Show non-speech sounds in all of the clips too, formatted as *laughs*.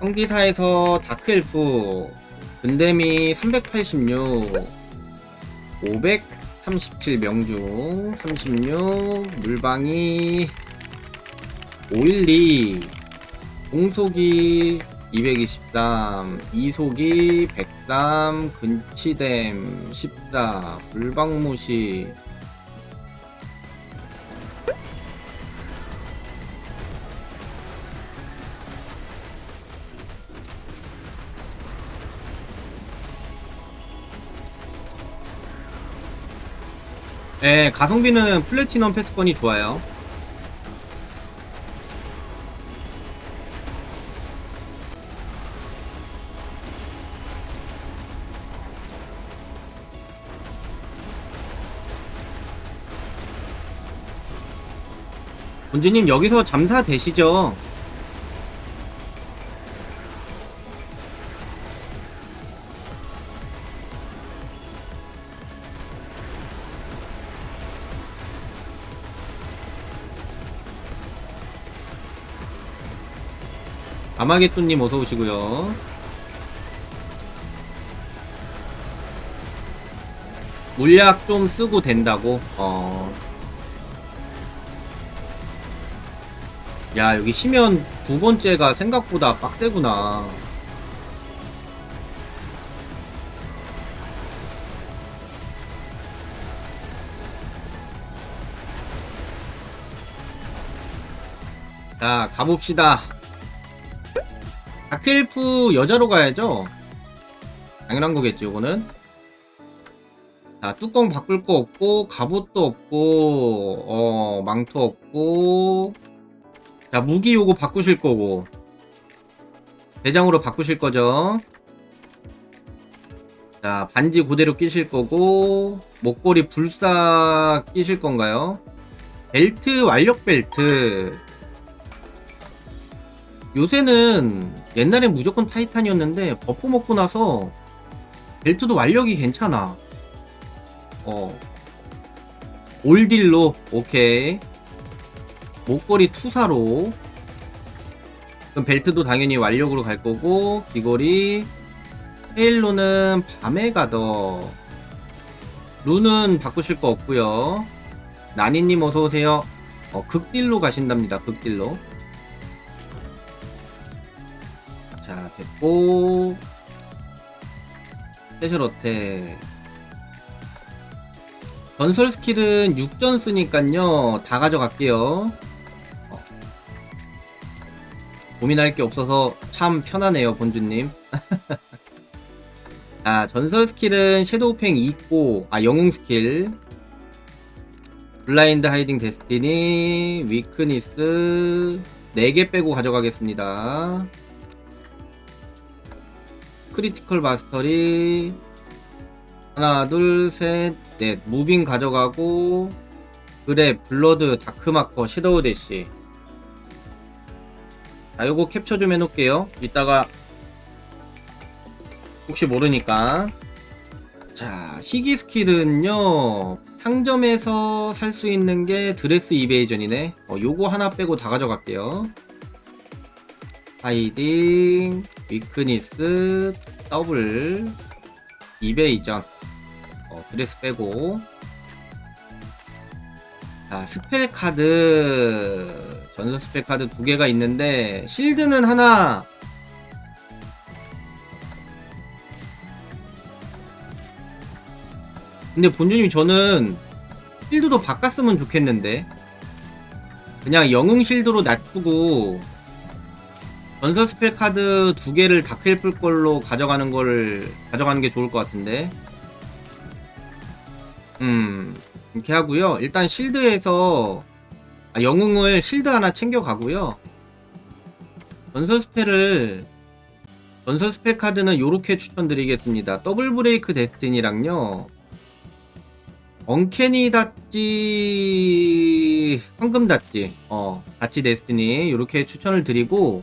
성기사에서 다크엘프 근데미 386 537 명중 36 물방이 512 공속이 223 이속이 103 근치댐 14 물방무시 네, 가성비는 플래티넘 패스권이 좋아요. 본주님 여기서 잠사 되시죠? 아마겟돈님 어서 오시고요. 물약 좀 쓰고 된다고. 어. 야 여기 시면 두 번째가 생각보다 빡세구나. 자 가봅시다. 다크엘프 여자로 가야죠? 당연한 거겠지, 요거는. 자, 뚜껑 바꿀 거 없고, 갑옷도 없고, 어, 망토 없고, 자, 무기 요거 바꾸실 거고, 대장으로 바꾸실 거죠? 자, 반지 그대로 끼실 거고, 목걸이 불사 끼실 건가요? 벨트, 완력 벨트. 요새는 옛날엔 무조건 타이탄이었는데 버프 먹고 나서 벨트도 완력이 괜찮아. 어. 올딜로 오케이. 목걸이 투사로. 그럼 벨트도 당연히 완력으로 갈 거고 귀걸이 헤일로는 밤에 가더. 룬은 바꾸실 거 없고요. 나니님 어서 오세요. 어, 극딜로 가신답니다. 극딜로. 됐고 스페셜 어택. 전설 스킬은 6전 쓰니깐요 다 가져갈게요. 어. 고민할 게 없어서 참 편하네요 본주님. *laughs* 자 전설 스킬은 섀도우팽 2고 아 영웅 스킬. 블라인드 하이딩 데스티니 위크니스. 4개 빼고 가져가겠습니다 크리티컬 마스터리. 하나 둘셋넷. 무빙 가져가고 그랩 블러드 다크마커 시도우 대시. 자 요거 캡처 좀 해놓을게요. 이따가 혹시 모르니까. 자 희귀 스킬은요 상점에서 살 수 있는 게 드레스 이베이전이네. 어, 요거 하나 빼고 다 가져갈게요. 하이딩 위크니스 더블 이베이전. 어, 드레스 빼고. 자 스펠 카드. 전설 스펠 카드 두 개가 있는데 실드는 하나. 근데 본주님 저는 실드도 바꿨으면 좋겠는데. 그냥 영웅 실드로 낮추고 전설 스펠 카드 두 개를 다크엘플 걸로 가져가는 걸 가져가는 게 좋을 것 같은데. 음 이렇게 하고요. 일단 실드에서 아, 영웅을 실드 하나 챙겨 가고요. 전설 스펠을 전설 스펠 카드는 요렇게 추천드리겠습니다. 더블 브레이크 데스티니랑요. 언캐니 닷지 황금 닷지 어 닷지 데스티니 요렇게 추천을 드리고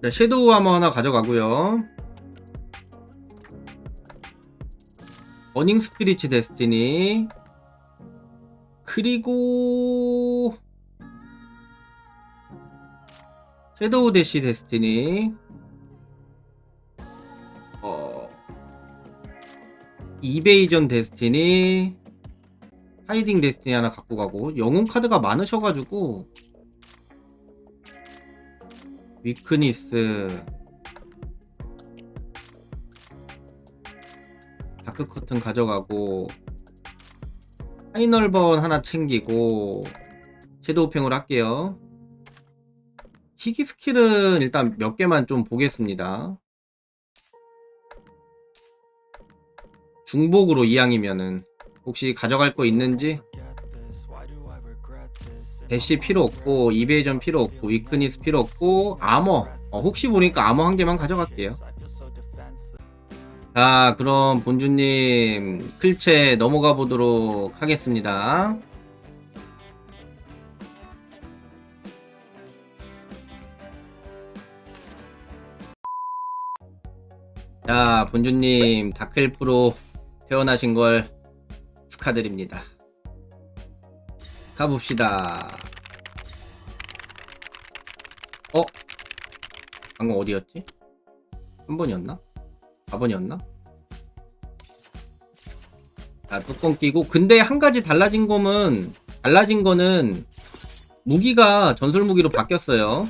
자, 섀도우 아머 하나 가져가고요. 버닝 스피리츠 데스티니. 그리고 섀도우 대시 데스티니. 어 이베이전 데스티니. 하이딩 데스티니 하나 갖고 가고. 영웅 카드가 많으셔가지고 위크니스. 다크 커튼 가져가고 파이널번 하나 챙기고 섀도우 팽을 할게요. 희귀 스킬은 일단 몇 개만 좀 보겠습니다. 중복으로 이왕이면은 혹시 가져갈 거 있는지 대시 필요 없고 이베이전 필요 없고 위크니스 필요 없고 아머. 어, 혹시 보니까 아머 한 개만 가져갈게요. 자 그럼 본주님 클체 넘어가 보도록 하겠습니다. 자 본주님 다클 프로 태어나신 걸 축하드립니다 가봅시다 어? 방금 어디였지? 3번이었나? 4번이었나? 자, 뚜껑 끼고. 근데 한 가지 달라진 거는, 달라진 거는, 무기가 전설 무기로 바뀌었어요.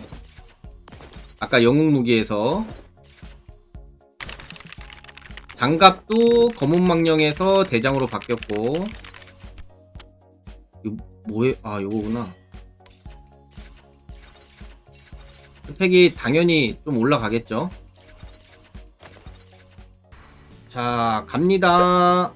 아까 영웅 무기에서. 장갑도 검은 망령에서 대장으로 바뀌었고. 뭐에, 아, 요거구나. 스펙이 당연히 좀 올라가겠죠. 자, 갑니다.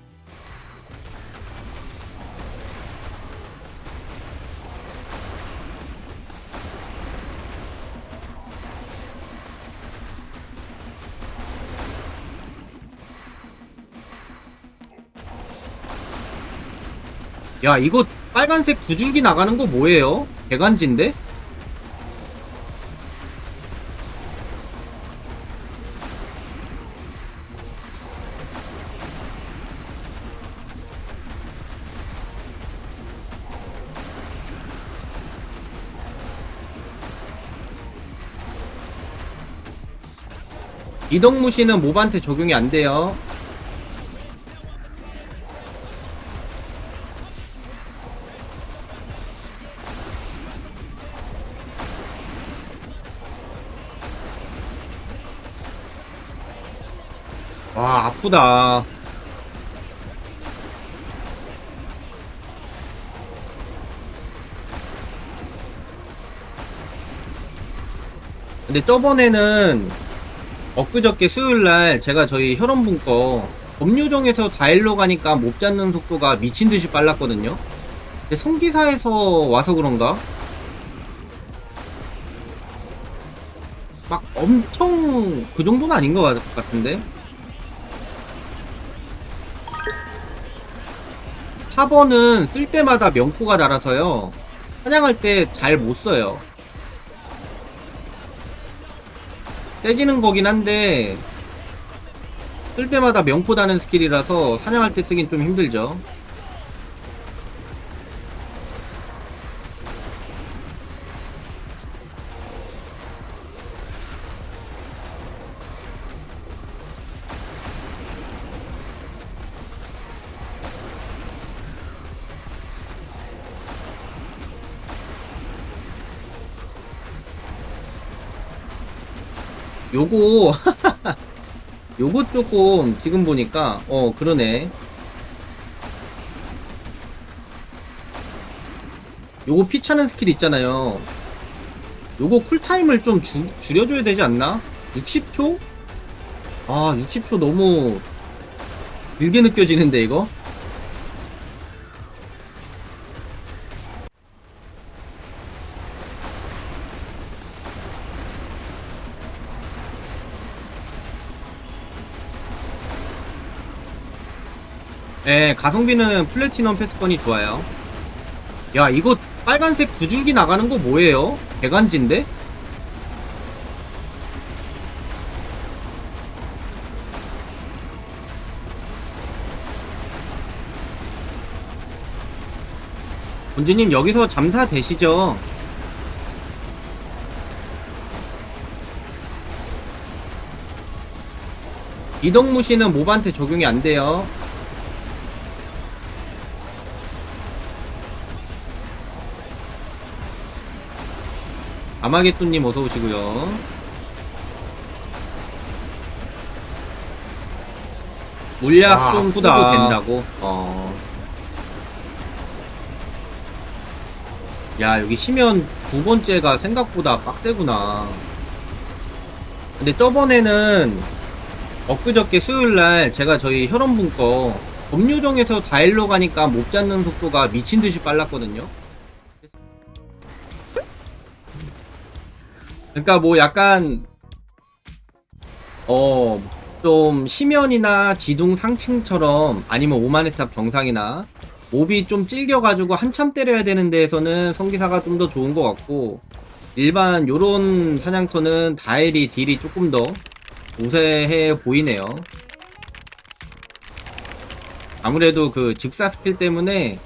야, 이거 빨간색 두 줄기 나가는 거 뭐예요? 개간지인데? 이동무시는 몹한테 적용이 안 돼요. 와, 아프다. 근데 저번에는 엊그저께 수요일날 제가 저희 혈원분 거 법요정에서 다일로 가니까 못 잡는 속도가 미친듯이 빨랐거든요 근데 성기사에서 와서 그런가? 막 엄청 그 정도는 아닌 것 같- 같은데 4번은 쓸 때마다 명포가 달아서요. 사냥할 때 잘 못 써요. 세지는 거긴 한데 쓸 때마다 명포 다는 스킬이라서 사냥할 때 쓰긴 좀 힘들죠 요거 *laughs* 요거 조금 지금 보니까 어 그러네 요거 피 차는 스킬 있잖아요 요거 쿨타임을 좀 주, 줄여줘야 되지 않나? 60초? 아 60초 너무 길게 느껴지는데 이거? 네, 가성비는 플래티넘 패스권이 좋아요. 야, 이거 빨간색 구줄기 나가는 거 뭐예요? 개간지인데? 문제님 여기서 잠사 되시죠? 이덕무 씨는 모바한테 적용이 안 돼요. 아마겟돈님 어서 오시고요. 물약 와, 좀 쓰도 아프다. 된다고. 어. 야 여기 시면 두 번째가 생각보다 빡세구나. 근데 저번에는 엊그저께 수요일날 제가 저희 혈원분 거 법률정에서 다일로 가니까 못 잡는 속도가 미친 듯이 빨랐거든요. 그러니까 뭐 약간 어좀 시면이나 지둥 상층처럼 아니면 오마네탑 정상이나 몹이 좀 찔겨가지고 한참 때려야 되는 데에서는 성기사가 좀 더 좋은 것 같고 일반 요런 사냥터는 다일이 딜이 조금 더 우세해 보이네요. 아무래도 그 즉사 스킬 때문에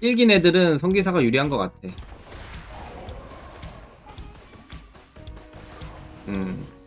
찔긴 애들은 성기사가 유리한 것 같아. うん。